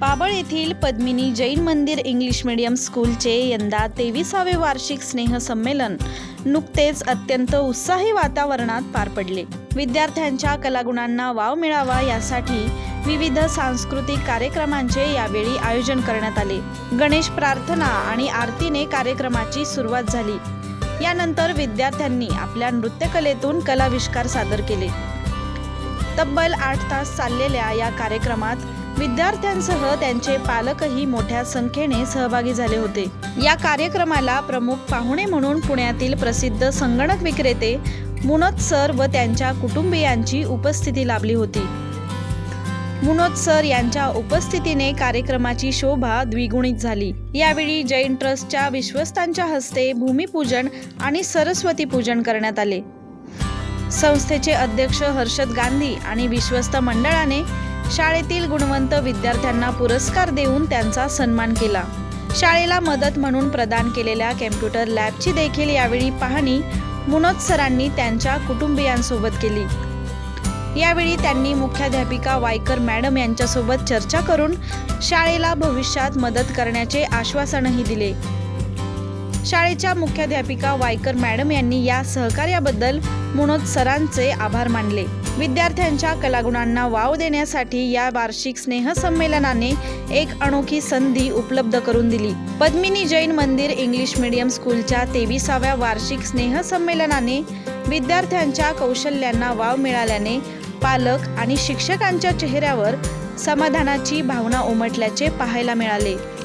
पाबळ येथील पद्मिनी जैन मंदिर English medium स्कूलचे यंदा तेविसावे वार्षिक स्नेहसंमेलन नुकतेच अत्यंत उत्साही वातावरणात पार पडले. विद्यार्थ्यांच्या कलागुणांना वाव मिळावा यासाठी विविध सांस्कृतिक कार्यक्रमांचे यावेळी आयोजन करण्यात आले. गणेश प्रार्थना आणि आरतीने कार्यक्रमाची सुरुवात झाली. यानंतर विद्यार्थ्यांनी आपल्या नृत्यकलेतून कलाविष्कार सादर केले. तब्बल आठ तास चाललेल्या या कार्यक्रमात विद्यार्थ्यांसह त्यांचे पालकही मोठ्या संख्येने सहभागी झाले होते. या कार्यक्रमाला प्रमुख पाहुणे म्हणून पुण्यातील प्रसिद्ध संगणक विक्रेते मुनोद सर व त्यांच्या कुटुंबियांची उपस्थिती लाभली होती. मुनोद सर यांच्या उपस्थितीने कार्यक्रमाची शोभा द्विगुणित झाली. यावेळी जैन ट्रस्टच्या विश्वस्तांच्या हस्ते भूमिपूजन आणि सरस्वती पूजन करण्यात आले. संस्थेचे अध्यक्ष हर्षद गांधी आणि विश्वस्त मंडळाने शाळेतील गुणवंत विद्यार्थ्यांना पुरस्कार देऊन त्यांचा सन्मान केला. शाळेला मदत म्हणून प्रदान केलेल्या कॅम्प्युटर लॅबची देखील यावेळी पाहणी मुनोद सरांनी त्यांच्या कुटुंबियांसोबत केली. यावेळी त्यांनी मुख्याध्यापिका वायकर मॅडम यांच्यासोबत चर्चा करून शाळेला भविष्यात मदत करण्याचे आश्वासनही दिले. शाळेच्या मुख्याध्यापिका वायकर मॅडम यांनी या सहकार्याबद्दल मुनोद सरांचे आभार मानले. विद्यार्थ्यांच्या कलागुणांना वाव देण्यासाठी या वार्षिक स्नेहसंमेलनाने एक अनोखी संधी उपलब्ध करून दिली. पद्मिनी जैन मंदिर इंग्लिश मीडियम स्कूलच्या तेविसाव्या वार्षिक स्नेहसंमेलनाने विद्यार्थ्यांच्या कौशल्यांना वाव मिळाल्याने पालक आणि शिक्षकांच्या चेहऱ्यावर समाधानाची भावना उमटल्याचे पाहायला मिळाले.